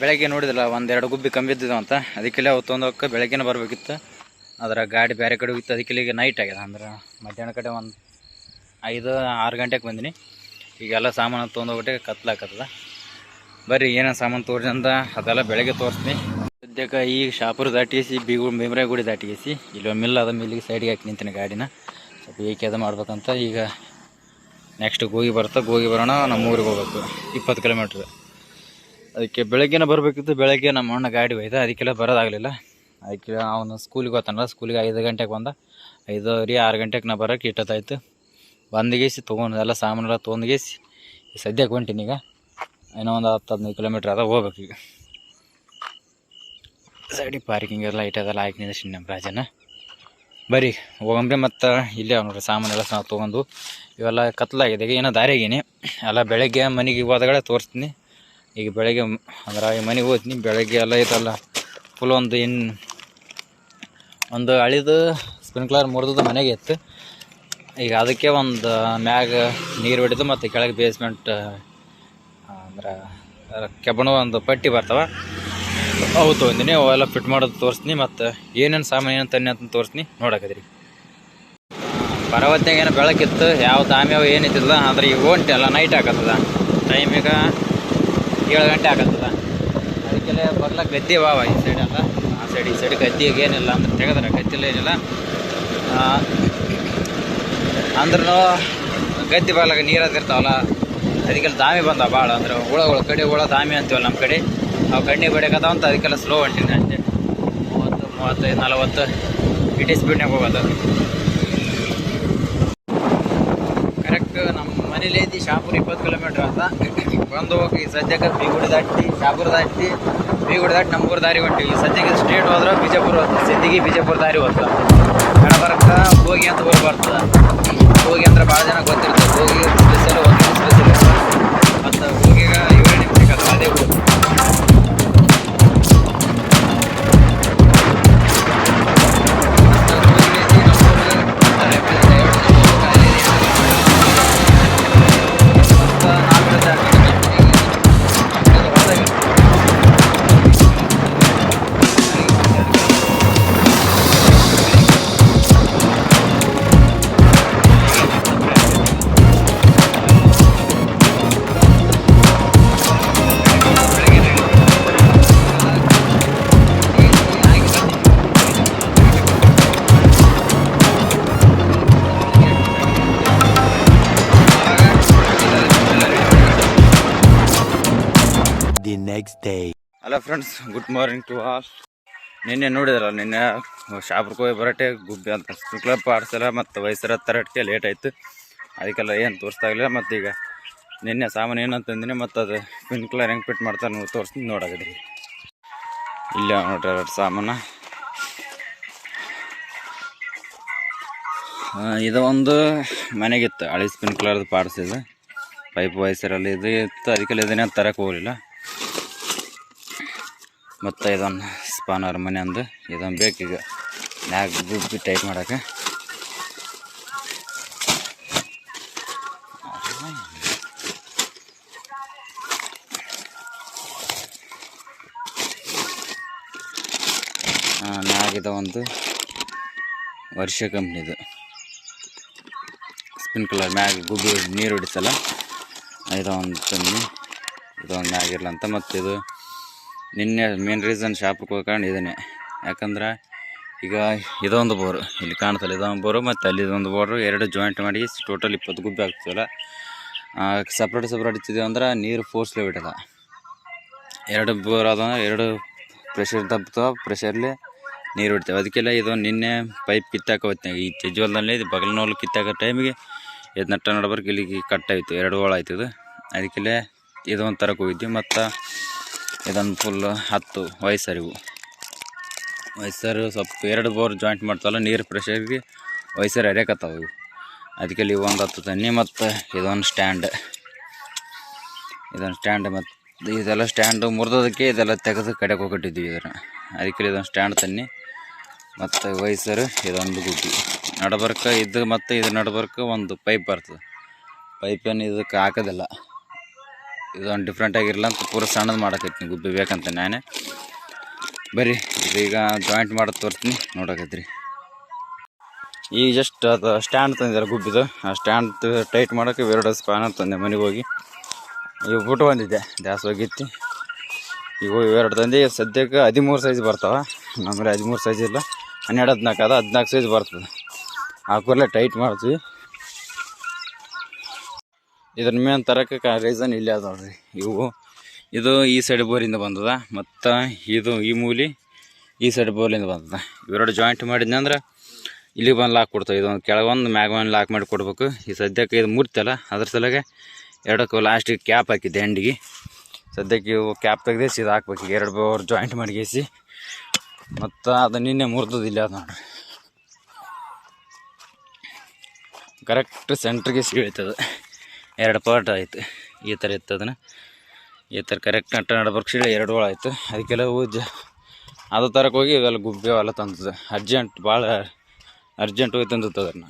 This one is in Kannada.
ಬೆಳಗ್ಗೆ ನೋಡಿದ್ರಲ್ಲ, ಒಂದೆರಡು ಗುಬ್ಬಿ ಕಮ್ಮಿ ಅಂತ. ಅದಕ್ಕೆಲ್ಲ ಅವತ್ತು ಒಂದಕ್ಕೆ ಬೆಳಗ್ಗೆನೇ ಬರಬೇಕಿತ್ತು. ಅದರ ಗಾಡಿ ಬೇರೆ ಕಡೆ ಹೋಗಿತ್ತು ಅದಕ್ಕೆಲ್ಲ ಈಗ ನೈಟ್ ಆಗ್ಯದ ಅಂದ್ರೆ ಮಧ್ಯಾಹ್ನ ಕಡೆ ಒಂದು ಐದು, ಆರು ಗಂಟೆಗೆ ಬಂದಿನಿ. ಈಗೆಲ್ಲ ಸಾಮಾನು ತೊಗೊಂಡೋಗ್ಬಿಟ್ಟೆ ಕತ್ಲಾಕತ್ತದ ಬರ್ರಿ, ಏನೇನು ಸಾಮಾನು ತೋರಿಸಿ ಅಂತ. ಅದೆಲ್ಲ ಬೆಳಗ್ಗೆ ತೋರಿಸ್ತೀನಿ. ಸದ್ಯಕ್ಕೆ ಈಗ ಶಾಪುರ ದಾಟಿಸಿ, ಬೀಗು, ಭೀಮರಾಯ ಗುಡಿ ದಾಟಿಸಿ, ಇಲ್ಲಿ ಒಂದು ಮಿಲ್ ಅದ ಮಿಲ್ಲಿಗೆ ಸೈಡ್ಗೆ ಹಾಕಿ ನಿಂತೀನಿ ಗಾಡಿನ. ಸ್ವಲ್ಪ ಏಕೆ ಅದು ಮಾಡ್ಬೇಕಂತ ಈಗ ನೆಕ್ಸ್ಟ್ ಗೋಗಿ ಬರ್ತಾ ಗೋಗಿ ಬರೋಣ ನಮ್ಮ ಊರಿಗೆ ಹೋಗ್ಬೇಕು. ಇಪ್ಪತ್ತು ಕಿಲೋಮೀಟ್ರ್ ಅದಕ್ಕೆ ಬೆಳಗ್ಗೆನ ಬರಬೇಕಿತ್ತು, ಬೆಳಗ್ಗೆ ನಮ್ಮ ಅಣ್ಣ ಗಾಡಿ ಒಯ್ದ, ಅದಕ್ಕೆಲ್ಲ ಬರೋದಾಗಲಿಲ್ಲ. ಅದಕ್ಕೆ ಅವನು ಸ್ಕೂಲಿಗೆ ಹೋಗ್ತಾನಲ್ಲ ಸ್ಕೂಲಿಗೆ ಐದು ಗಂಟೆಗೆ ಬಂದ. ಐದೂವರೆ, ಆರು ಗಂಟೆಗೆ ನಾ ಬರೋಕೆ ಇಟ್ಟತ್ತಾಯ್ತು. ಬಂದಿಗೇಸಿ ತೊಗೊಂಡು, ಎಲ್ಲ ಸಾಮಾನೆಲ್ಲ ತೊಗೊಂಡ್ಗೇಸಿ ಸದ್ಯಕ್ಕೆ ಹೊಂಟೀನಿ ಈಗ. ಏನೋ ಒಂದು ಹತ್ತು, ಹದಿನೈದು ಕಿಲೋಮೀಟ್ರ್ ಅದ ಹೋಗ್ಬೇಕು ಈಗ. ಸೈಡಿಗೆ ಪಾರ್ಕಿಂಗ್ ಎಲ್ಲ ಇಟ್ಟದಲ್ಲ ಹಾಕಿ ನಿಂದಿಸಿ ನಮ್ಮ ರಾಜನ ಬರೀ, ಹೋಗಂಬ್ರಿ ಮತ್ತು ಇಲ್ಲೇ ನೋಡ್ರಿ, ಸಾಮಾನೆಲ್ಲ ನಾವು ತೊಗೊಂಡು, ಇವೆಲ್ಲ ಕತ್ಲಾಗಿದೆ ಏನೋ ದಾರಿಯಾಗಿನಿ. ಎಲ್ಲ ಬೆಳಗ್ಗೆ ಮನೆಗೆ ಹೋದಾಗಡೆ ತೋರಿಸ್ತೀನಿ. ಈಗ ಬೆಳಗ್ಗೆ ಅಂದ್ರೆ ಈ ಮನೆಗೆ ಹೋಗ್ತೀನಿ ಬೆಳಗ್ಗೆ ಎಲ್ಲ ಇದಲ್ಲ ಫುಲ್ ಒಂದು ಇನ್ ಒಂದು ಅಳಿದು ಸ್ಪ್ರಿಂಕ್ಲರ್ ಮುರಿದು ಮನೆಗೆ ಇತ್ತು. ಈಗ ಅದಕ್ಕೆ ಒಂದು ಮ್ಯಾಗ ನೀರು ಹೊಡಿದು ಮತ್ತು ಕೆಳಗೆ ಬೇಸ್ಮೆಂಟ್ ಅಂದ್ರೆ ಕೆಬ್ಬಣ ಒಂದು ಪಟ್ಟಿ ಬರ್ತಾವ. ಅವು ತೊಗೊಂಡಿನಿ ಅವೆಲ್ಲ ಫಿಟ್ ಮಾಡೋದು ತೋರಿಸ್ತೀನಿ, ಮತ್ತು ಏನೇನು ಸಾಮಾನು ಏನು ತನ್ನಿ ಅಂತ ತೋರಿಸ್ತೀನಿ ನೋಡಕದ್ರಿ ಪರವತ್ನಾಗ ಏನು ಬೆಳಕಿತ್ತು, ಯಾವ ದಾಮಿ ಅವು ಏನಿದ್ದಿಲ್ಲ ಆದ್ರೆ ಈಗ ಹೊಂಟೆ ಎಲ್ಲ ನೈಟ್ ಆಗತ್ತದ. ಟೈಮಿಗೆ ಈಗ ಏಳು ಗಂಟೆ ಆಗತ್ತದ ಅದಕ್ಕೆಲ್ಲ ಬರ್ಲ ಗದ್ದೆ ಬಾವ ಈ ಸೈಡ್ ಅಲ್ಲ. ಆ ಸೈಡ್ ಈ ಸೈಡ್ ಗದ್ದೆಗೆ ಏನಿಲ್ಲ ಅಂದ್ರೆ ತೆಗೆದ್ರೆ ಗದ್ದೆಲ್ಲ ಏನಿಲ್ಲ. ಅಂದ್ರೂ ಗದ್ದೆ ಬಾಗ್ಲಾಗ ನೀರು ಅದಿರ್ತಾವಲ್ಲ ಅದಕ್ಕೆಲ್ಲ ದಾಮಿ ಬಂದಾವ ಭಾಳ ಅಂದ್ರೆ ಹುಳಗಳು ಕಡೆ ಹುಳ, ದಾಮಿ ಅಂತೀವಲ್ಲ ನಮ್ಮ ಕಡೆ. ಅವು ಕಣ್ಣಿಗೆ ಬಡಿಯಕತ್ತಾವ ಅಂತ ಅದಕ್ಕೆಲ್ಲ ಸ್ಲೋ ಹೊಂಟಿನಿ ಅಂತೆ ಮೂವತ್ತು, ಮೂವತ್ತೈದು, ನಲವತ್ತು ಇಟಿ ಸ್ಪೀಡ್ನಾಗ ಹೋಗೋದು ಕರೆಕ್ಟ್ ನಮ್ಮ ಮನೇಲಿ ಐತಿ ಶಾಪುರ ಇಪ್ಪತ್ತು ಕಿಲೋಮೀಟ್ರ್ ಅಂತ. ಬಂದು ಹೋಗಿ ಸದ್ಯಕ್ಕೆ ಬೀಗುಡಿ ದಾಟಿ ಶಾಪುರ ದಾಟಿ ಬೀಗುಡಿ ದಾಟಿ ನಮ್ಮೂರು ದಾರಿ ಹೊಂಟಿವಿ ಸದ್ಯಕ್ಕೆ ಸ್ಟ್ರೇಟ್ ಹೋದ್ರೆ ಬಿಜಾಪುರ ಹೋಗ್ತದೆ. ಸಿದ್ದಿಗೆ ಬಿಜಾಪುರ ದಾರಿ ಹೋಗ್ತದೆ. ಎಡಬರಕ್ಕ ಹೋಗಿ ಅಂತ ಹೋಗಿ ಬರ್ತದೆ. ಹೋಗಿ ಅಂದ್ರೆ ಭಾಳ ಜನ ಗೊತ್ತಿರ್ತದೆ ಹೋಗಿ ಸ್ಪೆಷಲ್ ಹೋಗಿ ಸ್ಪೆಷಲ್ ಮತ್ತು ಹೋಗಿ ಏಳು ನಿಮಿಷಕ್ಕೆ ಅದೇ ಹೋಗಿ the day hello friends good morning to all ನಿನ್ನೆ ನೋಡಿದ್ರಲ್ಲ, ನಿನ್ನೆ ಶಾಪುರಕ್ಕೆ ಹೋಗಿ ಬರಟೆ, ಗುಬ್ಬಿ ಅಂತ ಸ್ಪ್ರಿಂಕ್ಲರ್ ಪಾಡ್ಸಲ್ಲ ಮತ್ತು ವಯಸ್ಸರ ತರಟಕ್ಕೆ ಲೇಟ್ ಆಯಿತು. ಅದಕ್ಕೆಲ್ಲ ಏನು ತೋರಿಸ್ತಾಗಲಿಲ್ಲ ಮತ್ತು ಈಗ ನಿನ್ನೆ ಸಾಮಾನು ಏನಂತಂದಿನಿ ಮತ್ತು ಅದು ಸ್ಪ್ರಿಂಕ್ಲರ್ ಹೆಂಗೆ ಫಿಟ್ ಮಾಡ್ತಾರೆ ನೋಡಿ ತೋರಿಸ್ತೀನಿ ನೋಡಾಗದ್ರಿ ಇಲ್ಲ ನೋಡ್ರಿ ಎರಡು ಸಾಮಾನು. ಇದು ಒಂದು ಮನೆಗಿತ್ತು. ಹಳಿ ಸ್ಪ್ರಿಂಕ್ಲರ್ದು ಪಾಡ್ಸಿದ್ದು ಪೈಪ್ ವಯಸ್ಸರಲ್ಲಿ ಇದು ಇತ್ತು. ಅದಕ್ಕೆಲ್ಲ ಇದನ್ನೇ ತರಕ್ಕೆ ಹೋಗಲಿಲ್ಲ. ಮತ್ತು ಇದೊಂದು ಸ್ಪಾನರ್ ಮನೆ ಅಂದು ಇದೊಂದು ಬೇಕೀಗ ಮ್ಯಾಗ ಗುಬ್ಬಿ ಟೈಟ್ ಮಾಡೋಕೆ. ಮ್ಯಾಗಿದ ಒಂದು ವರ್ಷ ಕಂಪ್ನಿದು ಸ್ಪಿನ್ಕ್ಲರ್ ಮ್ಯಾಗ ಗುಬ್ಬಿ ನೀರು ಹೊಡಿತಲ್ಲ ಇದೊಂದು ತಂದು ಇದೊಂದು ಮ್ಯಾಗಿರ್ಲಂತ ಮತ್ತು ಇದು ನಿನ್ನೆ ಮೇನ್ ರೀಸನ್ ಶಾಪಿಗೆ ಹೋಗೋ ಕಾರಣ ಇದನ್ನೇ ಯಾಕಂದ್ರೆ ಈಗ ಇದೊಂದು ಬೋರು ಇಲ್ಲಿ ಕಾಣ್ತಲ್ಲ ಇದೊಂದು ಬೋರು ಮತ್ತು ಅಲ್ಲಿ ಇದೊಂದು ಬೋರು ಎರಡು ಜಾಯಿಂಟ್ ಮಾಡಿ ಟೋಟಲ್ ಇಪ್ಪತ್ತು ಗುಬ್ಬಿ ಆಗ್ತದಲ್ಲ. ಸಪ್ರೇಟ್ ಸಪ್ರೇಟ್ ಇತ್ತಿದ್ದೀವಿ ಅಂದ್ರೆ ನೀರು ಫೋರ್ಸ್ಲೇ ಬಿಟ್ಟದ. ಎರಡು ಬೋರ್ ಅದ ಎರಡು ಪ್ರೆಷರ್ ತಪ್ತಾವ ಪ್ರೆಷರ್ಲಿ ನೀರು ಬಿಡ್ತೇವೆ. ಅದಕ್ಕೆಲ್ಲ ಇದು ನಿನ್ನೆ ಪೈಪ್ ಕಿತ್ತಾಕ ಹೊತ್ನಾಗ ಈ ಚಜ್ವಲ್ದಲ್ಲಿ ಇದು ಬಗಲ್ನೋಲ್ ಕಿತ್ತಾಕೋ ಟೈಮಿಗೆ ಇದು ನಟ್ಟ ನಡ್ಬರ್ಕ್ ಇಲ್ಲಿಗೆ ಕಟ್ ಆಯಿತು. ಎರಡು ಹೋಳಾಯ್ತು ಇದು. ಅದಕ್ಕೆಲ್ಲೇ ಇದೊಂದು ತರಕ್ಕೆ ಹೋಗಿದ್ವಿ. ಮತ್ತು ಇದೊಂದು ಫುಲ್ ಹತ್ತು ವಯಸ್ಸರಿವು ವಯಸ್ಸರು ಸ್ವಲ್ಪ ಎರಡು ಬೋರ್ ಜಾಯಿಂಟ್ ಮಾಡ್ತಲ್ಲ ನೀರು ಪ್ರೆಷರ್ಗೆ ವಯಸ್ಸರು ಎರೆಕತ್ತಾವ ಇವು. ಅದಕ್ಕೆ ಇಲ್ಲಿ ಒಂದು ಹತ್ತು ತನ್ನಿ ಮತ್ತು ಇದೊಂದು ಸ್ಟ್ಯಾಂಡ್ ಇದೊಂದು ಸ್ಟ್ಯಾಂಡ್ ಮತ್ತು ಇದೆಲ್ಲ ಸ್ಟ್ಯಾಂಡು ಮುರಿದೋದಕ್ಕೆ ಇದೆಲ್ಲ ತೆಗೆದು ಕಡೆಗೆ ಹೋಗಿಟ್ಟಿದ್ವಿ ಇದನ್ನು. ಅದಕ್ಕೆ ಇದೊಂದು ಸ್ಟ್ಯಾಂಡ್ ತನ್ನಿ ಮತ್ತು ವಯಸ್ಸರು ಇದೊಂದು ಗುಡ್ಡಿ ನಡಬರ್ಕ ಇದು ಮತ್ತು ಇದು ನಡಬರ್ಕ ಒಂದು ಪೈಪ್ ಬರ್ತದೆ. ಪೈಪೇನು ಇದಕ್ಕೆ ಹಾಕೋದಿಲ್ಲ. ಇದೊಂದು ಡಿಫ್ರೆಂಟ್ ಆಗಿರಲ್ಲ ಅಂತ ಪೂರ ಸಣ್ಣದು ಮಾಡಕೈತಿ ಗುಬ್ಬಿ ಬೇಕಂತ ನಾನೇ. ಬರ್ರಿ ಈಗ ಜಾಯಿಂಟ್ ಮಾಡೋದು ತೋರ್ತೀನಿ ನೋಡಕತ್ರಿ. ಈಗ ಜಸ್ಟ್ ಅದು ಸ್ಟ್ಯಾಂಡ್ ತಂದಿದ್ದಾರೆ ಗುಬ್ಬಿದು. ಆ ಸ್ಟ್ಯಾಂಡ್ ಟೈಟ್ ಮಾಡೋಕೆ ಎರಡು ಸ್ಪಾನ್ ತಂದೆ ಮನೆಗೆ ಹೋಗಿ. ಈಗ ಬಿಟ್ಟು ಬಂದಿದ್ದೆ ದ್ಯಾಸ್ ಹೋಗಿತ್ತು ಈಗ ಇವೆರಡು ತಂದು, ಸದ್ಯಕ್ಕೆ ಹದಿಮೂರು ಸೈಜ್ ಬರ್ತಾವೆ. ನಮ್ಮಲ್ಲಿ ಹದಿಮೂರು ಸೈಜ್ ಇಲ್ಲ. ಹನ್ನೆರಡು, ಹದಿನಾಲ್ಕು, ಅದ ಹದಿನಾಲ್ಕು ಸೈಜ್ ಬರ್ತದೆ. ಆ ಟೈಟ್ ಮಾಡ್ತೀವಿ. ಇದ್ರ ಮೇಲೆ ತರಕ ರೀಸನ್ ಇಲ್ಲೇ ಅದ ನೋಡ್ರಿ ಇವು, ಇದು ಈ ಸೈಡ್ ಬೋರಿಂದ ಬಂದದ, ಮತ್ತು ಇದು ಈ ಮೂಲಿ ಈ ಸೈಡ್ ಬೋರ್ಲಿಂದ ಬಂದದ. ಇವೆರಡು ಜಾಯಿಂಟ್ ಮಾಡಿದ್ನಿ ಅಂದ್ರೆ ಇಲ್ಲಿಗೆ ಬಂದು ಲಾಕ್ ಕೊಡ್ತವೆ. ಇದೊಂದು ಕೆಳಗೊಂದು ಮ್ಯಾಗ ಒಂದು ಲಾಕ್ ಮಾಡಿ ಕೊಡ್ಬೇಕು. ಈ ಸದ್ಯಕ್ಕೆ ಇದು ಮೂರ್ತಲ್ಲ ಅದ್ರ ಸಲಗೆ ಎರಡಕ್ಕೂ ಲಾಸ್ಟಿಗೆ ಕ್ಯಾಪ್ ಹಾಕಿದ್ದೆ ಎಂಡಿಗೆ ಸದ್ಯಕ್ಕೆ ಇವು ಕ್ಯಾಪ್ ತೆಗ್ದೇಸಿ ಇದು ಹಾಕ್ಬೇಕು. ಈಗ ಎರಡು ಬೋರ್ ಜಾಯಿಂಟ್ ಮಾಡಿಗೇಸಿ. ಮತ್ತು ಅದು ನಿನ್ನೆ ಮುರಿದಿಲ್ಲ ಅದು ನೋಡ್ರಿ. ಕರೆಕ್ಟ್ ಸೆಂಟ್ರಿಗೆ ಸೀಳಿತದೆ ಎರಡು ಪಾರ್ಟ್ ಆಯಿತು. ಈ ಥರ ಇತ್ತು ಅದನ್ನು. ಈ ಥರ ಕರೆಕ್ಟ್ ನಡ್ಬರ್ಕ್ ಸೀಳಿ ಎರಡು ಒಳ ಆಯಿತು. ಅದಕ್ಕೆಲ್ಲ ಜ ಅದು ತರಕ್ಕೆ ಹೋಗಿ ಇವೆಲ್ಲ ಗುಬ್ಬಿ ಅವೆಲ್ಲ ತಂದದ್ದು. ಅರ್ಜೆಂಟ್ ಭಾಳ ಅರ್ಜೆಂಟ್ ಹೋಗಿ ತಂದಿತ್ತು ಅದನ್ನು.